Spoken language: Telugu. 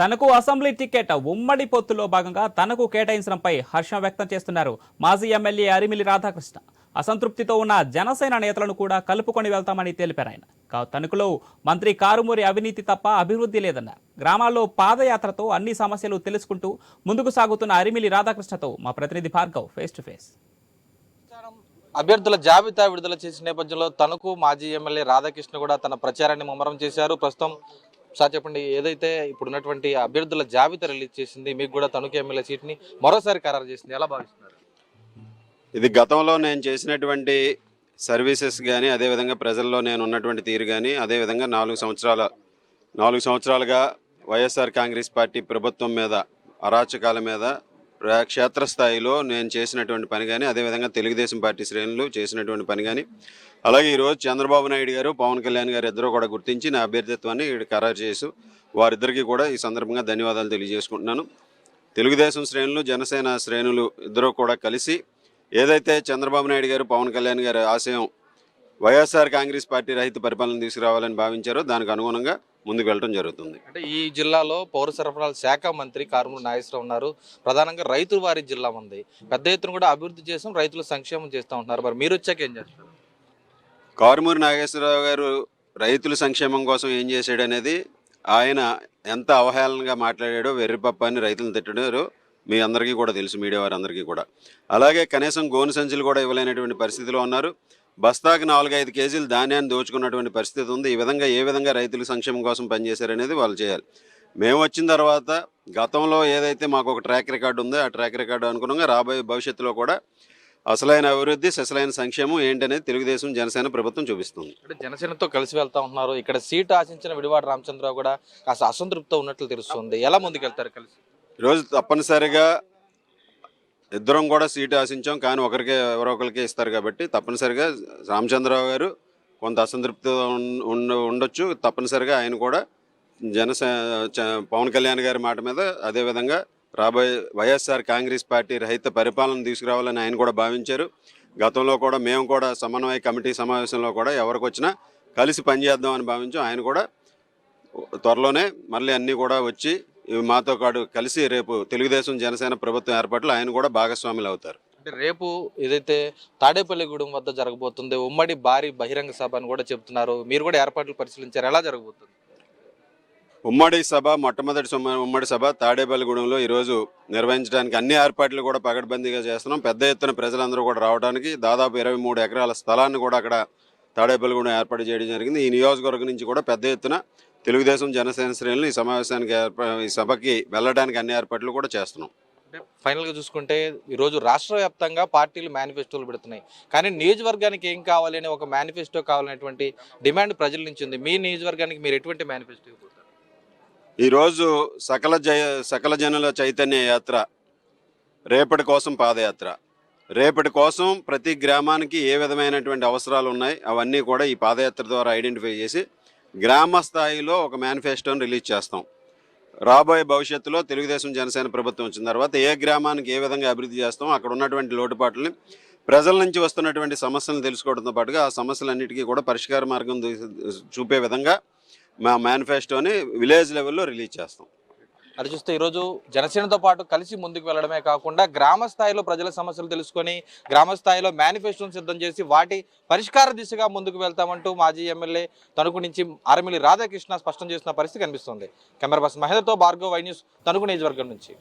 తనకు అసెంబ్లీ టికెట్ ఉమ్మడి పొత్తులో భాగంగా తనకు కేటాయించడంపై హర్షం వ్యక్తం చేస్తున్నారు మాజీ ఎమ్మెల్యే అరిమిలి రాధాకృష్ణ. అసంతృప్తితో ఉన్న జనసేన నేతలను కూడా కలుపుకొని వెళ్తామని తెలిపారు ఆయన. కా- తణుకులో మంత్రి కారుమూరి అవినీతి తప్ప అభివృద్ధి లేదన్నారు. గ్రామాల్లో పాదయాత్రతో అన్ని సమస్యలు తెలుసుకుంటూ ముందుకు సాగుతున్న అరిమిలి రాధాకృష్ణతో మా ప్రతినిధి భార్గవ్ ఫేస్ టు ఫేస్ అభ్యర్థుల జాబితా విడుదల చేసిన నేపథ్యంలో తనకు మాజీ ఎమ్మెల్యే రాధాకృష్ణ కూడా తన ప్రచారాన్ని ముమ్మరం చేశారు. ప్రస్తుతం సార్ చెప్పండి ఏదైతే ఇప్పుడున్నటువంటి అభ్యర్థుల జాబితా రిలీజ్ చేసింది మీకు కూడా తణుకు ఎమ్మెల్యే సీట్ని మరోసారి ఖరారు చేసింది ఎలా భావిస్తున్నారు? ఇది గతంలో నేను చేసినటువంటి సర్వీసెస్ కానీ అదేవిధంగా ప్రజల్లో నేను ఉన్నటువంటి తీరు కానీ అదేవిధంగా నాలుగు సంవత్సరాల నాలుగు సంవత్సరాలుగా వైఎస్ఆర్ కాంగ్రెస్ పార్టీ ప్రభుత్వం మీద అరాచకాల మీద క్షేత్రస్థాయిలో నేను చేసినటువంటి పని కానీ అదేవిధంగా తెలుగుదేశం పార్టీ శ్రేణులు చేసినటువంటి పని కానీ అలాగే ఈరోజు చంద్రబాబు నాయుడు గారు పవన్ కళ్యాణ్ గారు ఇద్దరు కూడా గుర్తించి నా అభ్యర్థిత్వాన్ని ఖరారు చేసి వారిద్దరికీ కూడా ఈ సందర్భంగా ధన్యవాదాలు తెలియజేసుకుంటున్నాను. తెలుగుదేశం శ్రేణులు జనసేన శ్రేణులు ఇద్దరు కూడా కలిసి ఏదైతే చంద్రబాబు నాయుడు గారు పవన్ కళ్యాణ్ గారి ఆశయం వైఎస్ఆర్ కాంగ్రెస్ పార్టీ రహిత పరిపాలన తీసుకురావాలని భావించారో దానికి అనుగుణంగా ముందుకు వెళ్ళడం జరుగుతుంది. అంటే ఈ జిల్లాలో పౌర సరఫరాల శాఖ మంత్రి కారుమూరు నాగేశ్వరరావు ఉన్నారు. ప్రధానంగా రైతులు వారి జిల్లా ఉంది. పెద్ద ఎత్తున కూడా అభివృద్ధి చేసాం రైతుల సంక్షేమం చేస్తూ ఉంటున్నారు. మరి మీరు వచ్చాక ఏం చేస్తారు? కారుమూరి నాగేశ్వరరావు గారు రైతుల సంక్షేమం కోసం ఏం చేశాడు అనేది ఆయన ఎంత అవహేళనగా మాట్లాడాడో వెర్రిపప్ప అని రైతులను తిట్టడారు మీ అందరికీ కూడా తెలుసు మీడియా వారందరికీ కూడా. అలాగే కనీసం గోను సంచులు కూడా ఇవ్వలేనటువంటి పరిస్థితిలో ఉన్నారు. బస్తాకి నాలుగైదు కేజీలు ధాన్యాన్ని దోచుకున్నటువంటి పరిస్థితి ఉంది. ఈ విధంగా ఏ విధంగా రైతుల సంక్షేమం కోసం పనిచేశారనేది వాళ్ళు చేయాలి. మేము వచ్చిన తర్వాత గతంలో ఏదైతే మాకు ఒక ట్రాక్ రికార్డు ఉందో ఆ ట్రాక్ రికార్డు అనుగుణంగా రాబోయే భవిష్యత్తులో కూడా అసలైన అభివృద్ధి అసలైన సంక్షేమం ఏంటనేది తెలుగుదేశం జనసేన ప్రభుత్వం చూపిస్తుంది. అంటే జనసేనతో కలిసి వెళ్తా ఉంటున్నారు ఇక్కడ సీట్ ఆశించిన విడివాడ రామచంద్రరావు కూడా కాస్త అసంతృప్తితో ఉన్నట్లు తెలుస్తుంది. ఎలా ముందుకెళ్తారు కలిసి? ఈరోజు తప్పనిసరిగా ఇద్దరం కూడా సీటు ఆశించాం కానీ ఒకరికే ఎవరో ఒకరికే ఇస్తారు కాబట్టి తప్పనిసరిగా రామచంద్రరావు గారు కొంత ఉండ ఉండొచ్చు. తప్పనిసరిగా ఆయన కూడా జనసే పవన్ కళ్యాణ్ గారి మాట మీద అదేవిధంగా రాబోయే వైఎస్ఆర్ కాంగ్రెస్ పార్టీ రహిత పరిపాలన తీసుకురావాలని ఆయన కూడా భావించారు. గతంలో కూడా మేము కూడా సమన్వయ కమిటీ సమావేశంలో కూడా ఎవరికి వచ్చినా కలిసి పనిచేద్దామని భావించాం ఆయన కూడా త్వరలోనే మళ్ళీ అన్నీ కూడా వచ్చి మాతో కాడు కలిసి రేపు తెలుగుదేశం జనసేన ప్రభుత్వం ఏర్పాట్లు ఆయన కూడా భాగస్వాములు అవుతారు. అంటే రేపు ఏదైతే తాడేపల్లిగూడెం వద్ద జరగబోతుంది ఉమ్మడి భారీ బహిరంగ సభ అని కూడా చెప్తున్నారు. మీరు కూడా ఏర్పాట్లు పరిశీలించారు. ఎలా జరగబోతుంది? ఉమ్మడి సభ మొట్టమొదటి ఉమ్మడి సభ తాడేపల్లిగూడెంలో ఈరోజు నిర్వహించడానికి అన్ని ఏర్పాట్లు కూడా పగడ్బందీగా చేస్తున్నాం. పెద్ద ఎత్తున ప్రజలందరూ కూడా రావడానికి దాదాపు ఇరవై మూడు ఎకరాల స్థలాన్ని కూడా అక్కడ తాడేపల్లిగూడెం ఏర్పాటు చేయడం జరిగింది. ఈ నియోజకవర్గం నుంచి కూడా పెద్ద ఎత్తున తెలుగుదేశం జనసేన శ్రేణులు ఈ సమావేశానికి ఈ సభకి వెళ్ళడానికి అన్ని ఏర్పాట్లు కూడా చేస్తున్నాం. అంటే ఫైనల్గా చూసుకుంటే ఈరోజు రాష్ట్ర వ్యాప్తంగా పార్టీలు మేనిఫెస్టోలు పెడుతున్నాయి. కానీ నియోజకవర్గానికి ఏం కావాలి అని ఒక మేనిఫెస్టో కావాలనేటువంటి డిమాండ్ ప్రజల నుంచి ఉంది. మీ నియోజకవర్గానికి మీరు ఎటువంటి మేనిఫెస్టో ఈరోజు సకల జయ సకల జనుల చైతన్య యాత్ర రేపటి కోసం పాదయాత్ర. రేపటి కోసం ప్రతి గ్రామానికి ఏ విధమైనటువంటి అవసరాలు ఉన్నాయి అవన్నీ కూడా ఈ పాదయాత్ర ద్వారా ఐడెంటిఫై చేసి గ్రామ స్థాయిలో ఒక మేనిఫెస్టోని రిలీజ్ చేస్తాం. రాబోయే భవిష్యత్తులో తెలుగుదేశం జనసేన ప్రభుత్వం వచ్చిన తర్వాత ఏ గ్రామానికి ఏ విధంగా అభివృద్ధి చేస్తాం అక్కడ ఉన్నటువంటి లోటుపాట్లని ప్రజల నుంచి వస్తున్నటువంటి సమస్యలను తెలుసుకోవడంతో పాటుగా ఆ సమస్యలన్నిటికీ కూడా పరిష్కార మార్గం చూపే విధంగా మా మేనిఫెస్టోని విలేజ్ లెవెల్లో రిలీజ్ చేస్తాం. అది చూస్తే ఈరోజు జనసేనతో పాటు కలిసి ముందుకు వెళ్ళడమే కాకుండా గ్రామ స్థాయిలో ప్రజల సమస్యలు తెలుసుకొని గ్రామ స్థాయిలో మేనిఫెస్టోను సిద్ధం చేసి వాటి పరిష్కార దిశగా ముందుకు వెళ్తామంటూ మాజీ ఎమ్మెల్యే తణుకు నుంచి ఆర్మిలి రాధాకృష్ణ స్పష్టం చేసిన పరిస్థితి కనిపిస్తుంది. కెమెరా పర్సన్ మహేంద్రతో భార్గవ్ వై న్యూస్ తణుకు నియోజకవర్గం నుంచి.